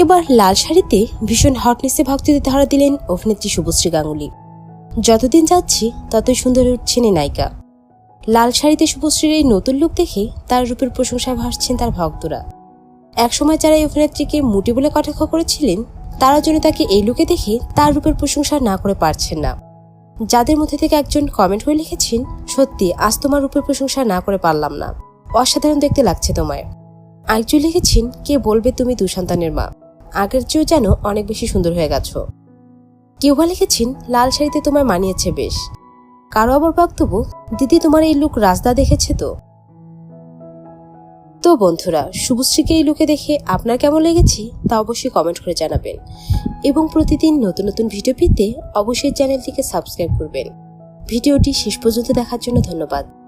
এবার লাল শাড়িতে ভীষণ হটনেসে ভক্তিতে ধরা দিলেন অভিনেত্রী শুভশ্রী গাঙ্গুলি। যতদিন যাচ্ছে, ততই সুন্দর উঠছেন এই নায়িকা। লাল শাড়িতে শুভশ্রীর এই নতুন লুক দেখে তার রূপের প্রশংসায় ভাসছেন তার ভক্তরা। একসময় যারা এই অভিনেত্রীকে মুটি বলে কটাক্ষ করেছিলেন, তারা যেন তাকে এই লুকে দেখে তার রূপের প্রশংসা না করে পারছেন না। যাদের মধ্যে থেকে একজন কমেন্ট করে লিখেছেন, সত্যি, আজ তোমার রূপের প্রশংসা না করে পারলাম না। অসাধারণ দেখতে লাগছে তোমায়। আরেকজন লিখেছেন, কে বলবে তুমি দু সন্তানের মা? আগের চেয়েও যেন অনেক বেশি সুন্দর হয়ে গেছো। কেউ বা লিখেছেন, লাল শাড়িতে তোমায় মানিয়েছে বেশ। কারও আবার বক্তব্য, দিদি, তোমার এই লুক রাজদা দেখেছে তো? তো বন্ধুরা, শুভশ্রীকে এই লুকে দেখে আপনার কেমন লেগেছে তা অবশ্যই কমেন্ট করে জানাবেন। এবং প্রতিদিন নতুন নতুন ভিডিও পেতে অবশ্যই চ্যানেলটিকে সাবস্ক্রাইব করবেন। ভিডিওটি শেষ পর্যন্ত দেখার জন্য ধন্যবাদ।